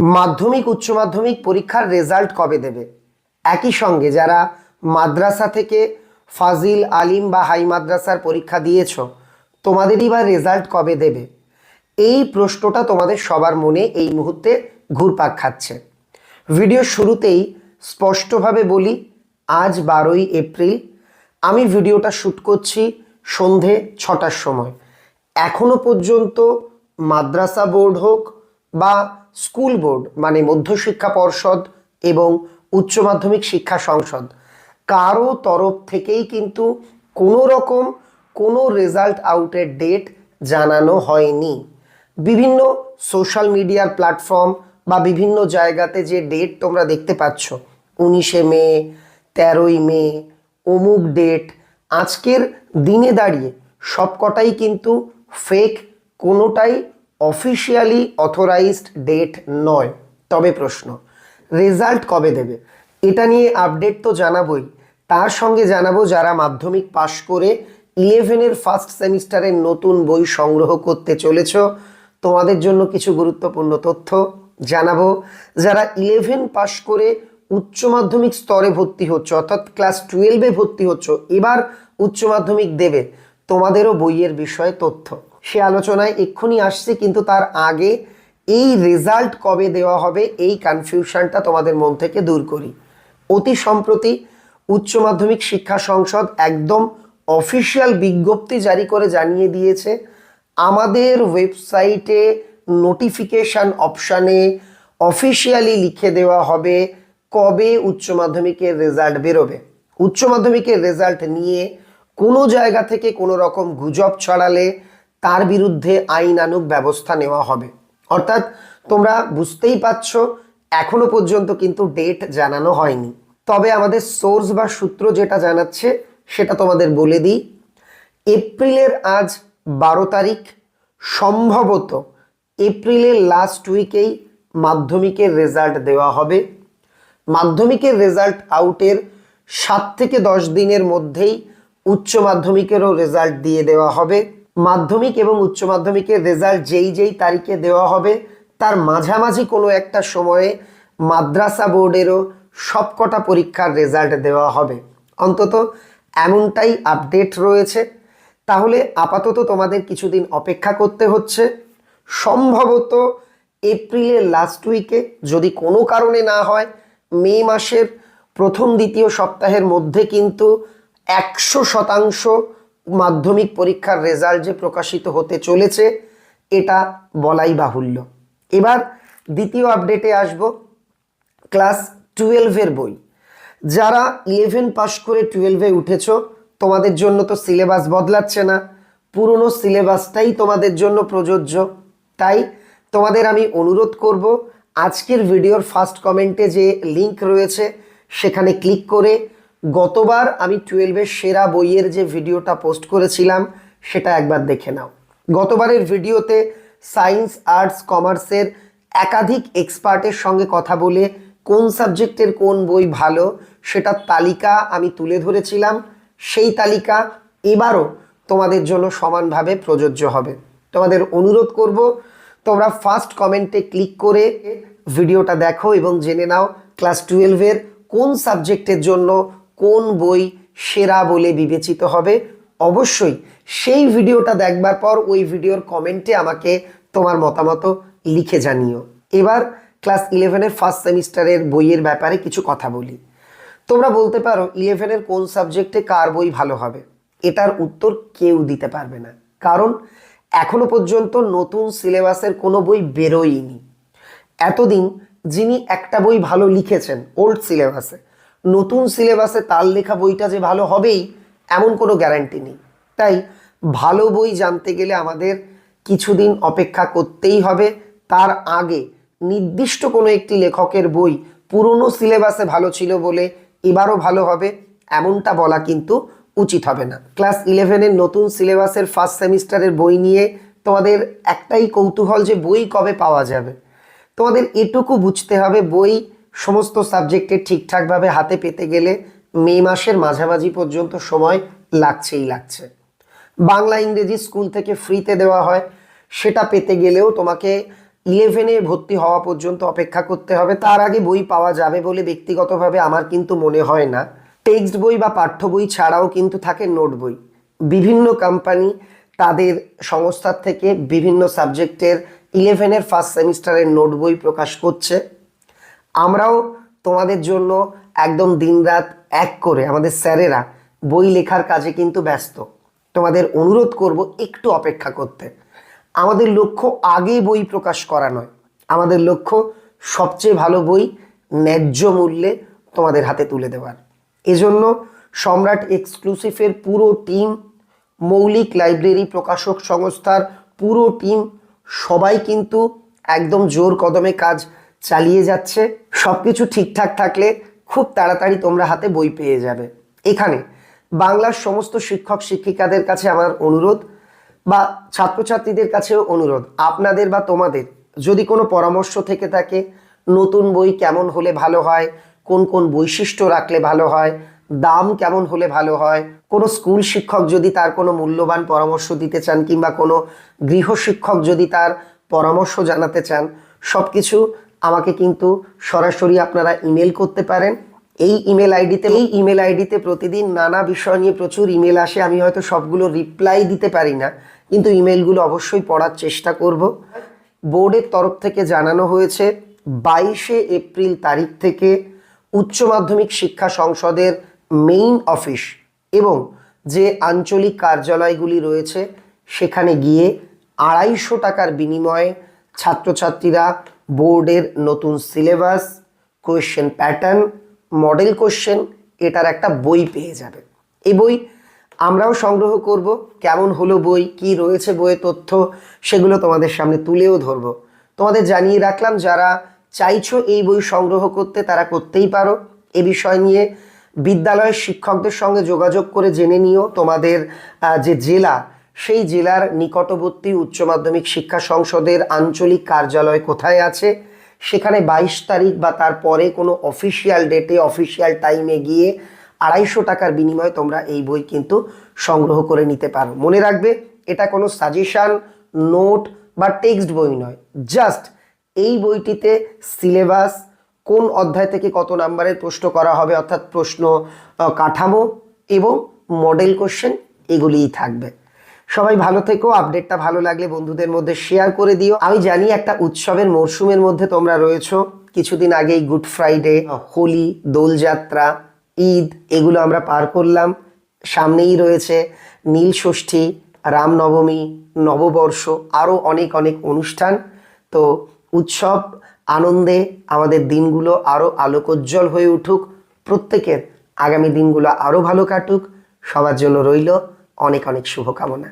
মাধ্যমিক, উচ্চ মাধ্যমিক পরীক্ষার রেজাল্ট কবে দেবে? একই সঙ্গে যারা মাদ্রাসা থেকে ফাজিল, আলিম বা হাই মাদ্রাসার পরীক্ষা দিয়েছ তোমাদেরই বা রেজাল্ট কবে দেবে? এই প্রশ্নটা তোমাদের সবার মনে এই মুহূর্তে ঘুরপাক খাচ্ছে। ভিডিও শুরুতেই স্পষ্টভাবে বলি, আজ বারোই এপ্রিল, আমি ভিডিওটা শ্যুট করছি সন্ধে ছটার সময়। এখনও পর্যন্ত মাদ্রাসা বোর্ড হোক বা স্কুল বোর্ড মানে মধ্যশিক্ষা পর্ষদ এবং উচ্চ মাধ্যমিক শিক্ষা সংসদ। কারও তরফ থেকেই কিন্তু কোনো রকম কোনো রেজাল্ট আউটের ডেট জানানো হয়নি। বিভিন্ন সোশ্যাল মিডিয়ার প্ল্যাটফর্ম বা বিভিন্ন জায়গাতে যে ডেট তোমরা দেখতে পাচ্ছ, উনিশে মে, তেরোই মে, অমুক ডেট আজকের দিনে দাঁড়িয়ে সবকটাই কিন্তু ফেক কোনোটাই অফিসিয়ালি অথরাইজড ডেট নয়। তবে প্রশ্ন, রেজাল্ট কবে দেবে? এটা নিয়ে আপডেট তো জানাবই। তার সঙ্গে জানাব যারা মাধ্যমিক পাশ করে ইলেভেনের ফার্স্ট সেমিস্টারের নতুন বই সংগ্রহ করতে চলেছ, তোমাদের জন্য কিছু গুরুত্বপূর্ণ তথ্য জানাব। যারা ইলেভেন পাশ করে উচ্চ মাধ্যমিক স্তরে ভর্তি হচ্ছে, অর্থাৎ ক্লাস টুয়েলভে ভর্তি হচ্ছ, এবার উচ্চ মাধ্যমিক দেবে, তোমাদেরও বইয়ের বিষয়ে তথ্য। সে আলোচনায় এক্ষুনি আসছে, কিন্তু তার আগে এই রেজাল্ট কবে দেওয়া হবে, এই কনফিউশনটা তোমাদের মন থেকে দূর করি। অতি সম্প্রতি উচ্চ মাধ্যমিক শিক্ষা সংসদ একদম অফিসিয়াল বিজ্ঞপ্তি জারি করে জানিয়ে দিয়েছে, আমাদের ওয়েবসাইটে নোটিফিকেশান অপশানে অফিসিয়ালি লিখে দেওয়া হবে কবে উচ্চ মাধ্যমিকের রেজাল্ট বেরোবে। উচ্চ মাধ্যমিকের রেজাল্ট নিয়ে কোনো জায়গা থেকে কোনো রকম গুজব ছড়ালে তার বিরুদ্ধে আইনানুগ ব্যবস্থা নেওয়া হবে? অর্থাৎ তোমরা বুঝতেই পারছ, এখনও পর্যন্ত কিন্তু ডেট জানানো হয়নি। তবে আমাদের সোর্স বা সূত্র যেটা জানাচ্ছে, সেটা তোমাদের বলে দিই। এপ্রিলের আজ বারো তারিখ, সম্ভবত এপ্রিলের লাস্ট উইকেই মাধ্যমিকের রেজাল্ট দেওয়া হবে। মাধ্যমিকের রেজাল্ট আউটের সাত থেকে দশ দিনের মধ্যেই উচ্চ মাধ্যমিকেরও রেজাল্ট দিয়ে দেওয়া হবে। মাধ্যমিক এবং উচ্চ মাধ্যমিকের রেজাল্ট যেই যেই তারিখে দেওয়া হবে, তার মাঝামাঝি কোনো একটা সময়ে মাদ্রাসা বোর্ডেরও সবকটা পরীক্ষার রেজাল্ট দেওয়া হবে। অন্তত এমনটাই আপডেট রয়েছে। তাহলে আপাতত তোমাদের কিছুদিন অপেক্ষা করতে হচ্ছে। সম্ভবত এপ্রিলের লাস্ট উইকে যদি কোনো কারণে না হয়, মে মাসের প্রথম দ্বিতীয় সপ্তাহের মধ্যে কিন্তু একশো শতাংশ মাধ্যমিক পরীক্ষার রেজাল্ট যে প্রকাশিত হতে চলেছে, এটা বলাই বাহুল্য। এবার দ্বিতীয় আপডেটে আসব, ক্লাস টুয়েলভের বই। যারা ইলেভেন পাস করে টুয়েলভে উঠেছ, তোমাদের জন্য তো সিলেবাস বদলাচ্ছে না। পুরনো সিলেবাসটাই তোমাদের জন্য প্রযোজ্য। তাই তোমাদের আমি অনুরোধ করব, আজকের ভিডিওর ফার্স্ট কমেন্টে যে লিংক রয়েছে, সেখানে ক্লিক করে গতবার আমি টুয়েলভের সেরা বইয়ের যে ভিডিওটা পোস্ট করেছিলাম, সেটা একবার দেখে নাও। গতবারের ভিডিওতে সায়েন্স, আর্টস, কমার্সের একাধিক এক্সপার্টের সঙ্গে কথা বলে কোন সাবজেক্টের কোন বই ভালো সেটার তালিকা আমি তুলে ধরেছিলাম। সেই তালিকা এবারও তোমাদের জন্য সমানভাবে প্রযোজ্য হবে। তোমাদের অনুরোধ করব, তোমরা ফার্স্ট কমেন্টে ক্লিক করে ভিডিওটা দেখো এবং জেনে নাও ক্লাস টুয়েলভের কোন সাবজেক্টের জন্য কোন বই সেরা বলে বিবেচিত হবে? অবশ্যই সেই ভিডিওটা দেখবার পর ওই ভিডিওর কমেন্টে আমাকে তোমার মতামত লিখে জানিও। এবার ক্লাস ইলেভেনের ফার্স্ট সেমিস্টারের বইয়ের ব্যাপারে কিছু কথা বলি। তোমরা বলতে পারো ইলেভেনের কোন সাবজেক্টে কার বই ভালো হবে? এটার উত্তর কেউ দিতে পারবে না। কারণ এখনও পর্যন্ত নতুন সিলেবাসের কোনো বই বেরোয়নি। এতদিন যিনি একটা বই ভালো লিখেছেন ওল্ড সিলেবাসে নতুন সিলেবাসে তার লেখা বইটা যে ভালো হবেই, এমন কোনো গ্যারান্টি নেই। তাই ভালো বই জানতে গেলে আমাদের কিছুদিন অপেক্ষা করতেই হবে। তার আগে নির্দিষ্ট কোনো একটি লেখকের বই পুরনো সিলেবাসে ভালো ছিল বলে এবারও ভালো হবে, এমনটা বলা কিন্তু উচিত হবে না। ক্লাস ইলেভেনের নতুন সিলেবাসের ফার্স্ট সেমিস্টারের বই নিয়ে তোমাদের একটাই কৌতূহল যে বই কবে পাওয়া যাবে। তোমাদের এটুকু বুঝতে হবে বই সমস্ত সাবজেক্টে ঠিকঠাকভাবে হাতে পেতে গেলে মে মাসের মাঝামাঝি পর্যন্ত সময় লাগছেই লাগছে। বাংলা ইংরেজি স্কুল থেকে ফ্রিতে দেওয়া হয়, সেটা পেতে গেলেও তোমাকে ইলেভেনে ভর্তি হওয়া পর্যন্ত অপেক্ষা করতে হবে। তার আগে বই পাওয়া যাবে বলে ব্যক্তিগতভাবে আমার কিন্তু মনে হয় না। টেক্সট বই বা পাঠ্য বই ছাড়াও কিন্তু থাকে নোট বই। বিভিন্ন কোম্পানি তাদের সংস্থার থেকে বিভিন্ন সাবজেক্টের ইলেভেনের ফার্স্ট সেমিস্টারের নোট বই প্রকাশ করছে। আমরাও তোমাদের জন্য একদম দিনরাত এক করে আমাদের স্যারেরা বই লেখার কাজে কিন্তু ব্যস্ত। তোমাদের অনুরোধ করব একটু অপেক্ষা করতে। আমাদের লক্ষ্য আগেই বই প্রকাশ করা নয়। আমাদের লক্ষ্য সবচেয়ে ভালো বই ন্যায্য মূল্যে তোমাদের হাতে তুলে দেওয়ার। এজন্য সম্রাট এক্সক্লুসিভের পুরো টিম, মৌলিক লাইব্রেরি প্রকাশক সংস্থার পুরো টিম, সবাই কিন্তু একদম জোর কদমে কাজ চালিয়ে যাচ্ছে সব কিছু ঠিকঠাক থাকলে খুব তাড়াতাড়ি তোমরা হাতে বই পেয়ে যাবে। এখানে বাংলার সমস্ত শিক্ষক শিক্ষিকাদের কাছে আমার অনুরোধ বা ছাত্রছাত্রীদের কাছেও অনুরোধ। আপনাদের বা তোমাদের যদি কোনো পরামর্শ থেকে থাকে, নতুন বই কেমন হলে ভালো হয়, কোন কোন বৈশিষ্ট্য রাখলে ভালো হয়, দাম কেমন হলে ভালো হয়, কোনো স্কুল শিক্ষক যদি তার কোনো মূল্যবান পরামর্শ দিতে চান কিংবা কোনো গৃহ শিক্ষক যদি তার পরামর্শ জানাতে চান সব কিছু আমাকে কিন্তু সরাসরি আপনারা ইমেল করতে পারেন। এই ইমেল আইডিতে এই ইমেল আইডিতে প্রতিদিন নানা বিষয় নিয়ে প্রচুর ইমেল আসে। আমি হয়তো সবগুলো রিপ্লাই দিতে পারি না, কিন্তু ইমেলগুলো অবশ্যই পড়ার চেষ্টা করব। বোর্ডের তরফ থেকে জানানো হয়েছে, বাইশে এপ্রিল তারিখ থেকে উচ্চ মাধ্যমিক শিক্ষা সংসদের মেইন অফিস এবং যে আঞ্চলিক কার্যালয়গুলি রয়েছে, সেখানে গিয়ে আড়াইশো টাকার বিনিময়ে ছাত্রছাত্রীরা বোর্ডের নতুন syllabus question pattern model question এটার একটা বই পেয়ে যাবে। এই বই আমরাও সংগ্রহ করব, কেমন হলো বই, কি রয়েছে বইয়ে তথ্য, সেগুলো তোমাদের সামনে তুলেও ধরবো। তোমাদের জানিয়ে রাখলাম, যারা চাইছো এই বই সংগ্রহ করতে, তারা করতেই পারো। এ বিষয় নিয়ে বিদ্যালয়ের শিক্ষকদের সঙ্গে যোগাযোগ করে জেনে নিও। তোমাদের যে জেলা সেই জেলার নিকটবর্তী উচ্চ মাধ্যমিক শিক্ষা সংসদের আঞ্চলিক কার্যালয় কোথায় আছে? সেখানে বাইশ তারিখ বা তার পরে কোনো অফিসিয়াল ডেটে, অফিসিয়াল টাইমে গিয়ে আড়াইশো টাকার বিনিময়ে তোমরা এই বই কিন্তু সংগ্রহ করে নিতে পারো। মনে রাখবে, এটা কোনো সাজেশান, নোট বা টেক্সট বই নয়। জাস্ট এই বইটিতে সিলেবাস, কোন অধ্যায় থেকে কত নাম্বারের প্রশ্ন করা হবে, অর্থাৎ প্রশ্ন কাঠামো এবং মডেল কোশ্চেন এগুলিই থাকবে। সবাই ভালো থেকো আপডেটটা ভালো লাগলে বন্ধুদের মধ্যে শেয়ার করে দিও। আমি জানি একটা উৎসবের মরশুমের মধ্যে তোমরা রয়েছো। কিছুদিন আগেই গুড ফ্রাইডে হোলি, দোলযাত্রা, ঈদ, এগুলো আমরা পার করলাম। সামনেই রয়েছে নীল ষষ্ঠী, রামনবমী, নববর্ষ আরও অনেক অনেক অনুষ্ঠান। তো উৎসব আনন্দে আমাদের দিনগুলো আরও আলোকোজ্জ্বল হয়ে উঠুক। প্রত্যেকের আগামী দিনগুলো আরও ভালো কাটুক। সবার জন্য রইল অনেক অনেক শুভকামনা।